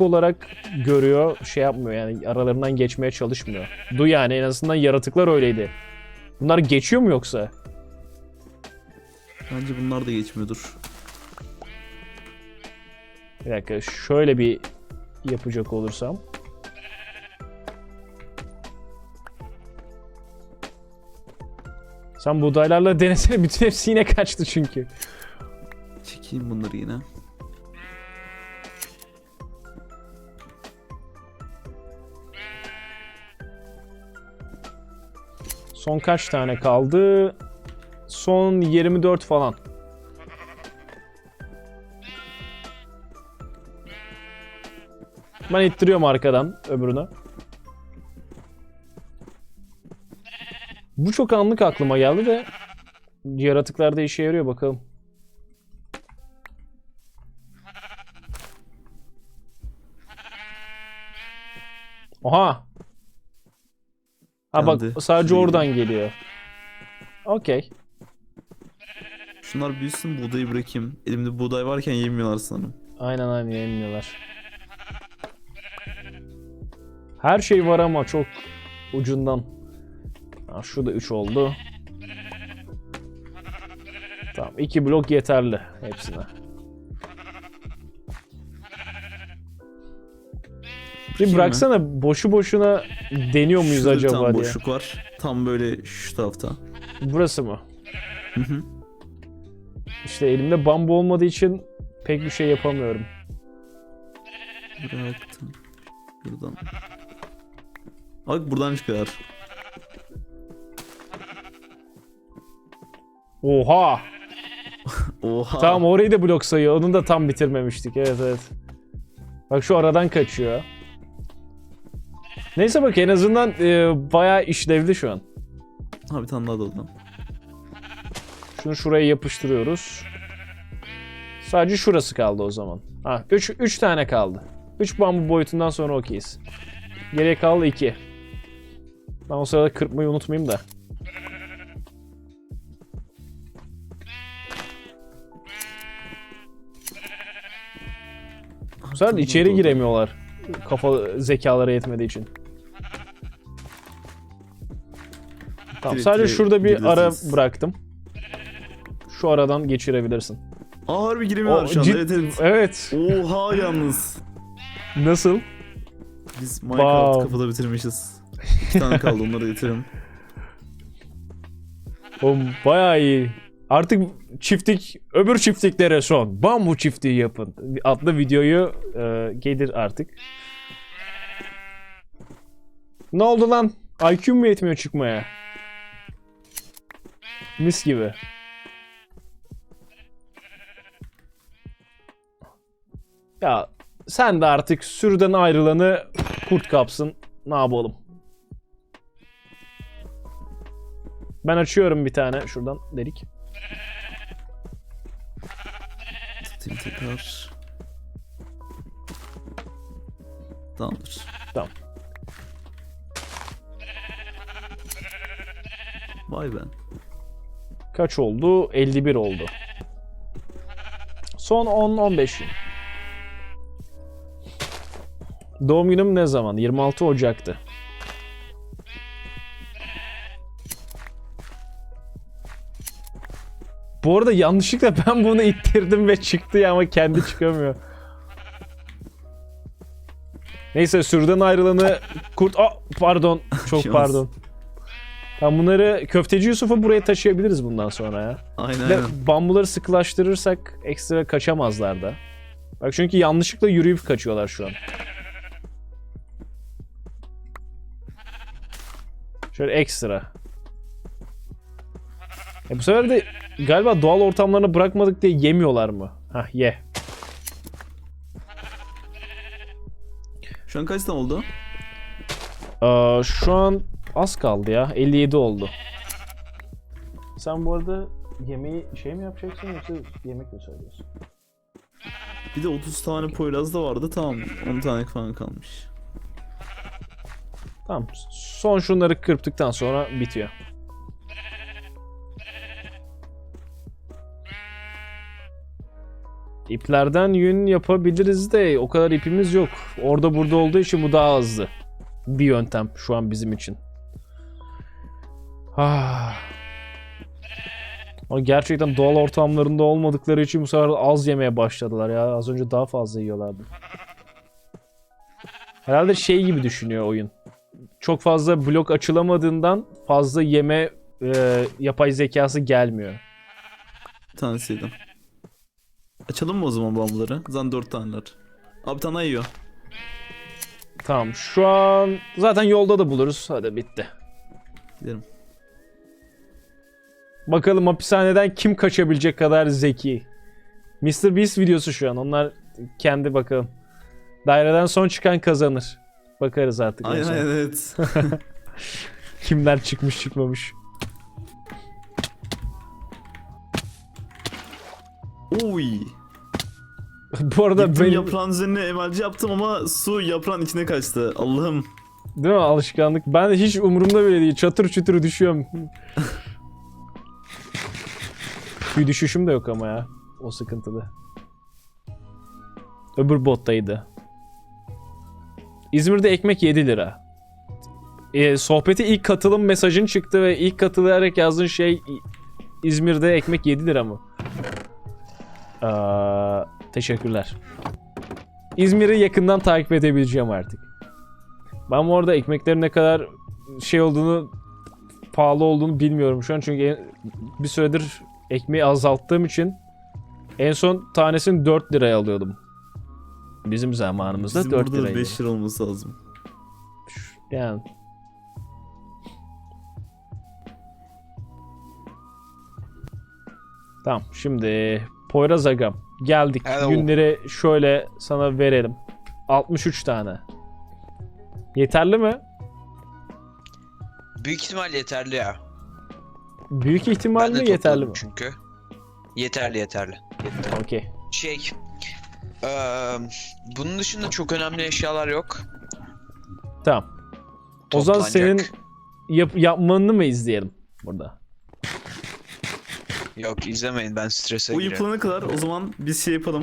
olarak görüyor, şey yapmıyor yani aralarından geçmeye çalışmıyor. Du yani en azından yaratıklar öyleydi. Bunlar geçiyor mu yoksa? Bence bunlar da geçmiyordur. Bir dakika şöyle bir yapacak olursam. Sen buğdaylarla denesene bütün hepsi yine kaçtı çünkü. Çekeyim bunları yine. Son kaç tane kaldı? Son 24 falan. Ben ittiriyorum arkadan öbürünü. Bu çok anlık aklıma geldi de yaratıklarda işe yarıyor bakalım. Oha. Ha bak sadece Şuraya oradan geliyor. Okey. Şunlar büyüsün buğdayı bırakayım. Elimde buğday varken yemiyorlar sanırım. Aynen aynen yayınlıyorlar. Her şey var ama çok ucundan. Ha, şu da 3 oldu. Tamam 2 blok yeterli hepsine. Bir bıraksana boşu boşuna deniyor muyuz Şurada acaba tane diye. boşluk var. Tam böyle şu tarafta. Burası mı? Hı hı. İşte elimde bambu olmadığı için pek bir şey yapamıyorum. Bıraktım. Buradan. Bak buradan çıkar. Oha! Oha. Tamam orayı da blok sayıyor. Onu da tam bitirmemiştik. Evet evet. Bak şu aradan kaçıyor. Neyse bak en azından e, bayağı işlevli şu an. Ha bir tane daha daldım. Şunu şuraya yapıştırıyoruz. Sadece şurası kaldı o zaman. Ha 3 3 tane kaldı. 3 bambu boyutundan sonra okeyiz. Geriye kaldı 2. Ben o sırada kırpmayı unutmayayım da. Bu sefer içeri giremiyorlar. Kafa zekaları yetmediği için. Tamam sadece şurada bir ara bıraktım. Şu aradan geçirebilirsin. Aa harbi giremiyorlar şu anda. Evet evet. Evet. Oha yalnız. Nasıl? Biz Minecraft Wow. kafada bitirmişiz. İki tane kaldı onları getirelim. Oğlum bayağı iyi. Artık çiftlik, öbür çiftliklere son. Bambu çiftliği yapın. Adlı videoyu e, gelir artık. Ne oldu lan? IQ mu yetmiyor çıkmaya? Mis gibi. Ya sen de artık sürüden ayrılanı kurt kapsın. Ne yapalım? Ben açıyorum bir tane şuradan delik. Tutayım tekrar. Tamamdır. Tamam. Vay be. Kaç oldu? 51 oldu. Son 10-15 gün. Doğum günüm ne zaman? 26 Ocak'tı. Bu arada yanlışlıkla ben bunu ittirdim ve çıktı ya ama kendi çıkamıyor. Neyse sürüden ayrılanı kurt... Aa, pardon. Çok pardon. Tam bunları köfteci Yusuf'u buraya taşıyabiliriz bundan sonra ya. Aynen Ve aynen. bambuları sıkılaştırırsak ekstra kaçamazlar da. Bak çünkü yanlışlıkla yürüyüp kaçıyorlar şu an. Şöyle ekstra. E bu sefer de galiba doğal ortamlarına bırakmadık diye yemiyorlar mı? Hah ye. Şu an kaç tane oldu? Şu an az kaldı ya. 57 oldu. Sen bu arada yemeği şey mi yapacaksın yoksa yemek mi söylüyorsun? Bir de 30 tane Poyraz da vardı. Tamam 10 tane falan kalmış. Tamam. Son şunları kırptıktan sonra bitiyor. İplerden yün yapabiliriz de o kadar ipimiz yok. Orada burada olduğu için bu daha hızlı. Bir yöntem şu an bizim için. Ah. Ama gerçekten doğal ortamlarında olmadıkları için bu sefer az yemeye başladılar ya. Az önce daha fazla yiyorlardı. Herhalde şey gibi düşünüyor oyun. Çok fazla blok açılamadığından fazla yeme e, yapay zekası gelmiyor. Bir tanesiydi. Açalım mı o zaman bambuları? Zaten dört taneler. Abi tane yiyor. Tamam şu an zaten yolda da buluruz. Hadi bitti. Gidelim. Bakalım hapishaneden kim kaçabilecek kadar zeki. Mr. Beast videosu şu an. Onlar kendi bakalım. Daireden son çıkan kazanır. Bakarız artık. en Aynen evet. Kimler çıkmış çıkmamış. Oy. Bu arada Gittim benim... yaprağın üzerine emelci yaptım ama su yaprağın içine kaçtı. Allah'ım. Değil mi alışkanlık? Ben hiç umurumda bile değil. Çatır çutur düşüyorum. Bir düşüşüm de yok ama ya. O sıkıntılı. Öbür bottaydı. İzmir'de ekmek 7 lira. Ee, sohbeti ilk katılım mesajın çıktı ve ilk katılarak yazdığın şey İzmir'de ekmek 7 lira mı? Aa, teşekkürler. İzmir'i yakından takip edebileceğim artık. Ben bu arada ekmeklerin ne kadar şey olduğunu pahalı olduğunu bilmiyorum şu an çünkü bir süredir ekmeği azalttığım için en son tanesini 4 liraya alıyordum. Bizim zamanımızda Bizim 4 burada da liraydı. 5 lira olması lazım. Yani. Tamam şimdi Poyraz Agam geldik. Hello. Günleri şöyle sana verelim. 63 tane. Yeterli mi? Büyük ihtimal yeterli ya. Büyük ihtimal mi yeterli mi? Çünkü. Yeterli yeterli. yeterli. Okey. Şey. eee, bunun dışında çok önemli eşyalar yok. Tamam. O zaman Toplanacak. senin yap- yapmanı mı izleyelim burada? Yok izlemeyin ben strese O girerim. yapılana kadar o zaman biz şey yapalım.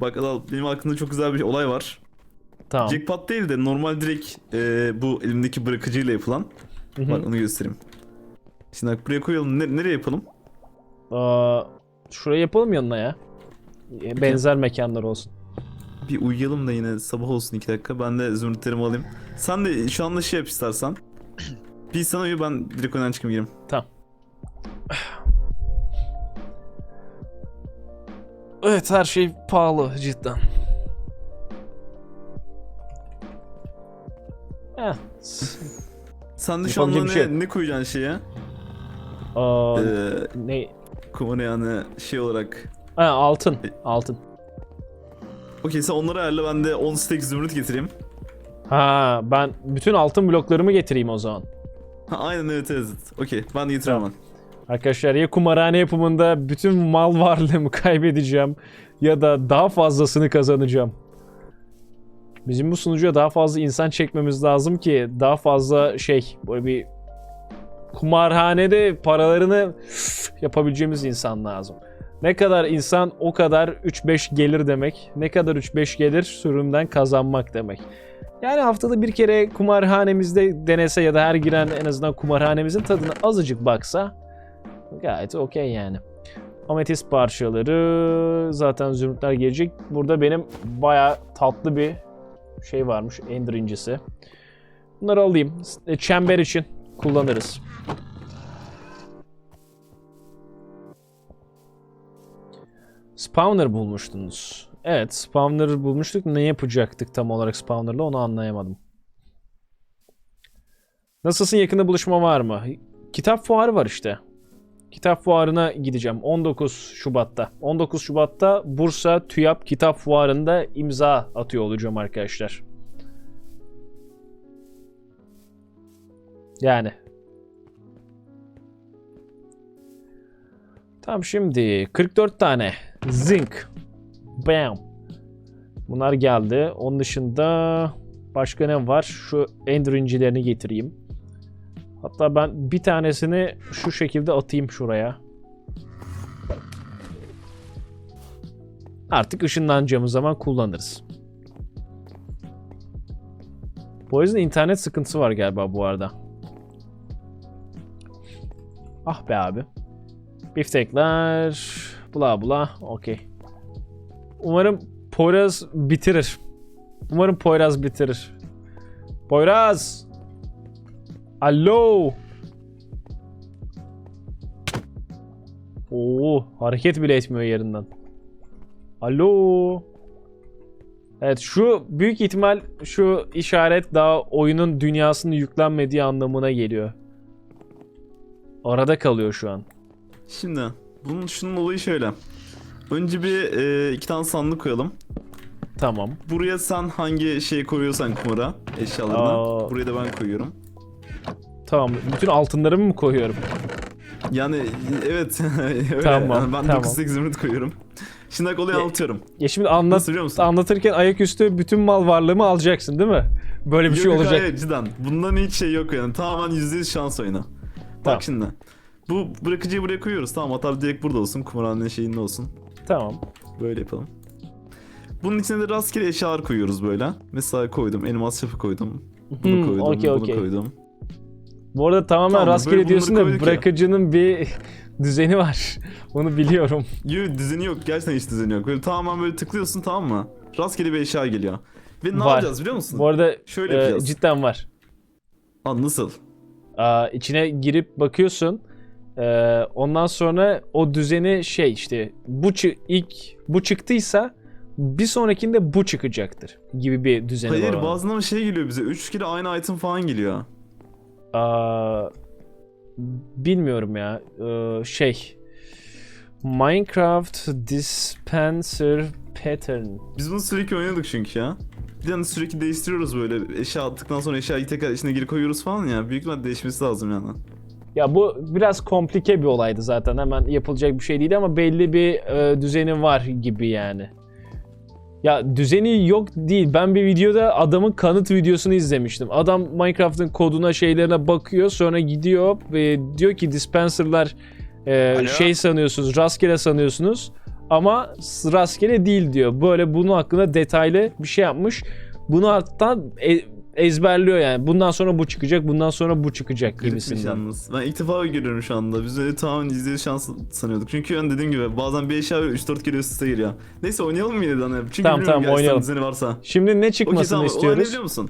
Bak Adal benim aklımda çok güzel bir olay var. Tamam. Jackpot değil de normal direkt e, bu elimdeki bırakıcıyla yapılan. Hı hı. Bak onu göstereyim. Şimdi bak buraya koyalım. Ne- nereye yapalım? Aa, şuraya yapalım yanına ya. E, Benzer mekanlar olsun. Bir uyuyalım da yine sabah olsun iki dakika. Ben de zümrütlerimi alayım. Sen de şu anda şey yap istersen. Bir sana uyu ben direkt önden çıkayım gireyim. Tamam. Evet her şey pahalı cidden. Heh. Sen de şu anda Yapabileceğim bir ne, şey ne koyacaksın şeye? Aa, Ee, ne? kumara yani şey olarak. Ha, altın. Altın. Okey sen onları ayarla ben de 10 stack zümrüt getireyim. Ha ben bütün altın bloklarımı getireyim o zaman. Ha, aynen evet evet. Okey ben de getiriyorum Tamam. ben. Arkadaşlar ya kumarhane yapımında bütün mal varlığımı kaybedeceğim ya da daha fazlasını kazanacağım. Bizim bu sunucuya daha fazla insan çekmemiz lazım ki daha fazla şey böyle bir kumarhanede paralarını yapabileceğimiz insan lazım. Ne kadar insan o kadar 3-5 gelir demek. Ne kadar 3-5 gelir sürümden kazanmak demek. Yani haftada bir kere kumarhanemizde denese ya da her giren en azından kumarhanemizin tadına azıcık baksa Gayet okey yani. Ametist parçaları zaten zümrütler gelecek. Burada benim baya tatlı bir şey varmış. Ender incisi. Bunları alayım. E, Çember için kullanırız. Spawner bulmuştunuz. Evet, Spawner bulmuştuk. Ne yapacaktık tam olarak Spawner'la onu anlayamadım. Nasılsın yakında buluşma var mı? Kitap fuarı var işte. Kitap fuarına gideceğim 19 Şubat'ta. 19 Şubat'ta Bursa TÜYAP Kitap Fuarı'nda imza atıyor olacağım arkadaşlar. Yani. Tamam şimdi 44 tane zinc. Bam. Bunlar geldi. Onun dışında başka ne var? Şu ender incilerini getireyim. Hatta ben bir tanesini şu şekilde atayım şuraya. Artık ışınlanacağımız zaman kullanırız. Yüzden internet sıkıntısı var galiba bu arada. Ah be abi. Biftekler. Bla bla. Okey. Umarım Poyraz bitirir. Umarım Poyraz bitirir. Poyraz! Alo! Oo, hareket bile etmiyor yerinden. Alo. Evet şu büyük ihtimal şu işaret daha oyunun dünyasının yüklenmediği anlamına geliyor. Arada kalıyor şu an. Şimdi bunun şunun olayı şöyle. Önce bir e, iki tane sandık koyalım. Tamam. Buraya sen hangi şeyi koyuyorsan kumara eşyalarına. Aa. Buraya da ben koyuyorum. Tamam. Bütün altınlarımı mı koyuyorum? Yani evet öyle. Tamam, Yani ben tamam. 9-8 zümrüt koyuyorum. Şimdi bak olayı Ya- anlatıyorum. Ya şimdi anlat, Nasıl biliyor musun? anlatırken ayaküstü bütün mal varlığımı alacaksın değil mi? Böyle bir şey Yok, yok, olacak. Hayır cidden. Bundan hiç şey yok yani. Tamamen %100 şans oyunu. Bak Tamam. şimdi. Bu bırakıcıyı buraya koyuyoruz. Tamam hatta direkt burada olsun. Kumarhanenin şeyinde olsun. Tamam. Böyle yapalım. Bunun içine de rastgele eşyalar koyuyoruz böyle. Mesela koydum. Elmas çapı koydum. Bunu Hmm, koydum. okey, bunu okey. koydum. Bu arada tamamen Tamam, rastgele diyorsun da koyduk ya. bırakıcının bir düzeni var. Onu biliyorum. Yok düzeni yok. Gerçekten hiç düzeni yok. Böyle tamamen böyle tıklıyorsun tamam mı? Rastgele bir eşya geliyor. Ve ne Var. yapacağız biliyor musun? Bu arada Şöyle e, yapacağız. cidden var. Aa, nasıl? Aa, içine girip bakıyorsun. Ee, ondan sonra o düzeni şey işte bu ilk bu çıktıysa bir sonrakinde bu çıkacaktır gibi bir düzeni var. Hayır bazen ama şey geliyor bize. 3 kere aynı item falan geliyor. Aa, bilmiyorum ya. Ee, şey Minecraft Dispenser Pattern. Biz bunu sürekli oynadık çünkü ya. Bir de hani sürekli değiştiriyoruz böyle. Eşya attıktan sonra eşyayı tekrar içine geri koyuyoruz falan ya. Büyük ihtimalle değişmesi lazım yani. Ya bu biraz komplike bir olaydı zaten. Hemen yapılacak bir şey değil ama belli bir e, düzeni var gibi yani. Ya düzeni yok değil. Ben bir videoda adamın kanıt videosunu izlemiştim. Adam Minecraft'ın koduna şeylerine bakıyor sonra gidiyor ve diyor ki dispenser'lar e, Alo? şey sanıyorsunuz, rastgele sanıyorsunuz ama rastgele değil diyor. Böyle bunun hakkında detaylı bir şey yapmış. Bunu hatta e- ezberliyor yani. Bundan sonra bu çıkacak, bundan sonra bu çıkacak Garipmiş gibisinden. yalnız. Ben ilk defa görüyorum şu anda. Biz öyle tamamen %100 şans sanıyorduk. Çünkü ben dediğim gibi bazen bir eşya böyle 3-4 kere üst üste giriyor. Neyse oynayalım mı yine de hani? Çünkü Tamam, bilmiyorum tamam, gerçekten oynayalım. düzeni varsa. Şimdi ne Okey çıkmasını tamam ne istiyoruz? biliyor musun?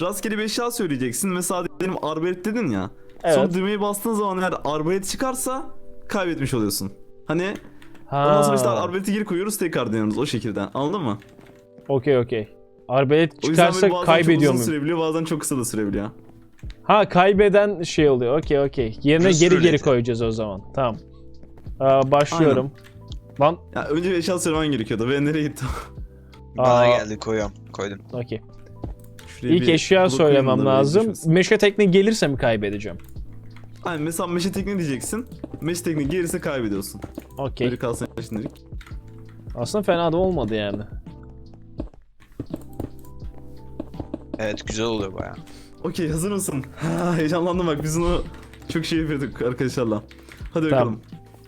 Rastgele bir eşya söyleyeceksin. Mesela diyelim arbalet dedin ya. Evet. Sonra düğmeye bastığın zaman eğer arbalet çıkarsa kaybetmiş oluyorsun. Hani Ha. ondan sonra işte arbaleti geri koyuyoruz tekrar deniyoruz o şekilde. Anladın mı? Okey okey. O yüzden çıkarsa böyle bazen kaybediyor muyum? sürebiliyor bazen çok kısa da sürebiliyor. Ha kaybeden şey oluyor. Okey okey. Yerine geri geri koyacağız o zaman. Tamam. Aa, başlıyorum. Lan Ya önce bir eşya söylemen gerekiyordu ve nereye gitti? Bana geldi koyuyorum. Koydum. okey. İlk eşya söylemem lazım. Meşe tekne gelirse mi kaybedeceğim? Aynen mesela meşe tekniği diyeceksin. Meşe tekniği gelirse kaybediyorsun. Okey. Böyle kalsın şimdilik. Aslında fena da olmadı yani. Evet güzel oluyor baya. Okey hazır mısın? Ha, heyecanlandım bak biz onu çok şey yapıyorduk arkadaşlarla. Hadi Tamam. bakalım.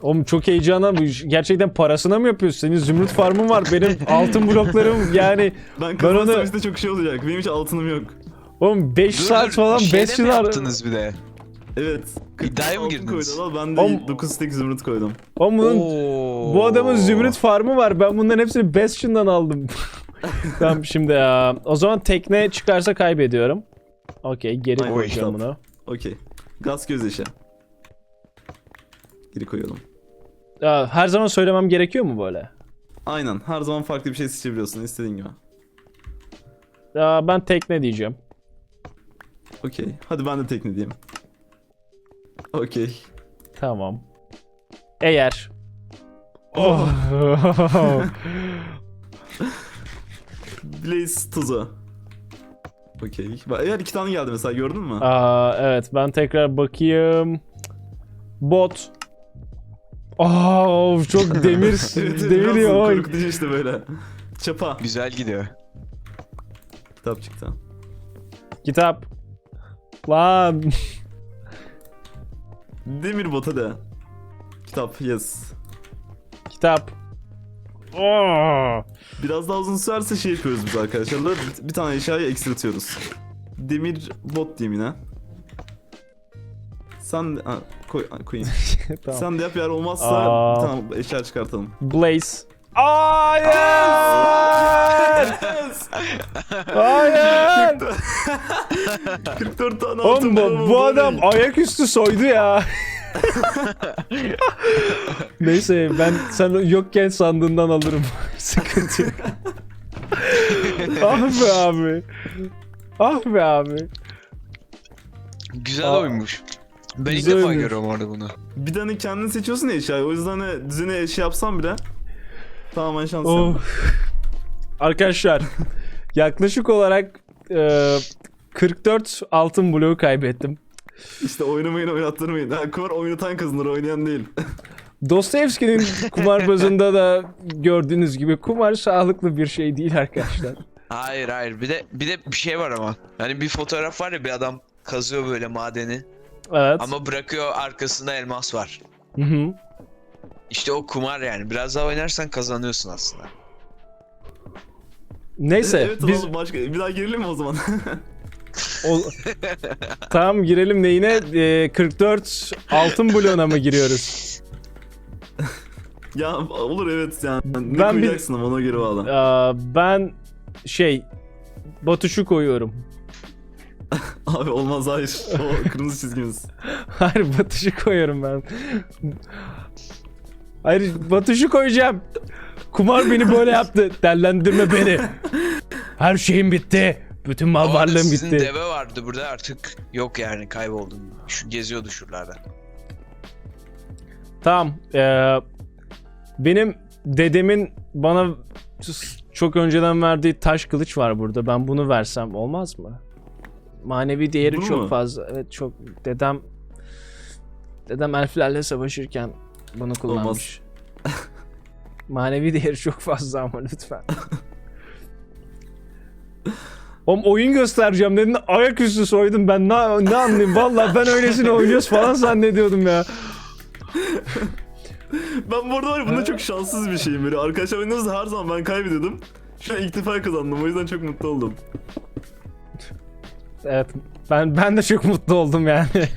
Oğlum çok heyecanlı. Bu Gerçekten parasına mı yapıyorsun? Senin zümrüt farmın var. Benim altın bloklarım yani. Ben kazansam onu- işte çok şey olacak. Benim hiç altınım yok. Oğlum 5 saat falan şeyde 5 mi yıl yaptınız bir de? Evet. İddiaya mı altın girdiniz? koydum ama ben de Oğlum- 9 stek zümrüt koydum. Oğlum bunun Oo. Bu adamın zümrüt farmı var. Ben bunların hepsini Bastion'dan aldım. tamam şimdi ya. O zaman tekne çıkarsa kaybediyorum. Okey geri Aynen, koyacağım bunu. Okey. Gaz göz. Geri koyalım. Ya, her zaman söylemem gerekiyor mu böyle? Aynen. Her zaman farklı bir şey seçebiliyorsun istediğin gibi. Ya, ben tekne diyeceğim. Okey. Hadi ben de tekne diyeyim. Okey. Tamam. Eğer Oh. Blaze tuzu. Okey. Eğer iki tane geldi mesela gördün mü? Aa, evet ben tekrar bakayım. Bot. Aa, çok demir demir ya. oy. Korkutucu işte böyle. Çapa. Güzel gidiyor. Kitap çıktı. Kitap. Lan. Demir bota de. Kitap yes. Kitap. Oo. Biraz daha uzun sürerse şey yapıyoruz biz arkadaşlarla. Bir, bir tane eşyayı eksiltiyoruz. Demir bot diyeyim yine. Sen de... Ha, koy, koyayım. tamam. Sen de yap yer olmazsa Aa. bir tane eşya çıkartalım. Blaze. Hayır! Hayır! 44 tane Oğlum altın bu, bulamadım, bu adam ayaküstü soydu ya. Neyse ben sen yokken sandığından alırım. Sıkıntı yok. ah be abi. Ah be abi. Güzel Aa, oymuş. Ben ilk güzel defa oymuş. görüyorum orada bunu. Bir tane kendin seçiyorsun ya eşyayı. O yüzden hani düzene eşya yapsam bile tamamen şans Oh. Arkadaşlar yaklaşık olarak e, 44 altın bloğu kaybettim. İşte oynamayın oynattırmayın. Ha, kumar oynatan kazanır oynayan değil. Dostoyevski'nin kumarbazında da gördüğünüz gibi kumar sağlıklı bir şey değil arkadaşlar. Hayır hayır bir de bir de bir şey var ama. Hani bir fotoğraf var ya bir adam kazıyor böyle madeni Evet. ama bırakıyor arkasında elmas var. Hı hı. İşte o kumar yani. Biraz daha oynarsan kazanıyorsun aslında. Neyse evet biz oğlum başka bir daha girelim mi o zaman? o... tamam girelim neyine? Ee, 44 altın bloğuna mı giriyoruz? ya olur evet yani. Ne Ben bir- koyacaksın ama ona göre bağlı. Aa, ben şey Batuş'u koyuyorum. Abi olmaz hayır. O kırmızı çizgimiz. Hayır Batuş'u koyuyorum ben. Hayır Batuş'u koyacağım. Kumar beni böyle yaptı. Derlendirme beni. Her şeyim bitti. Bütün mal varlığım sizin bitti. deve vardı burada artık yok yani kayboldun. Şu geziyordu şuralarda. Tamam. eee, benim dedemin bana çok önceden verdiği taş kılıç var burada. Ben bunu versem olmaz mı? Manevi değeri Bunu çok mu? fazla. Evet çok. Dedem dedem elflerle savaşırken bunu kullanmış. Manevi değeri çok fazla ama lütfen. Oğlum oyun göstereceğim dedin ayaküstü soydum ben ne, ne anlayayım valla ben öylesine oynuyoruz falan zannediyordum ya. Ben bu arada var ya bunda çok şanssız bir şeyim böyle. Arkadaşlar oynadığımızda her zaman ben kaybediyordum. Şu an ilk defa kazandım o yüzden çok mutlu oldum. Evet ben ben de çok mutlu oldum yani.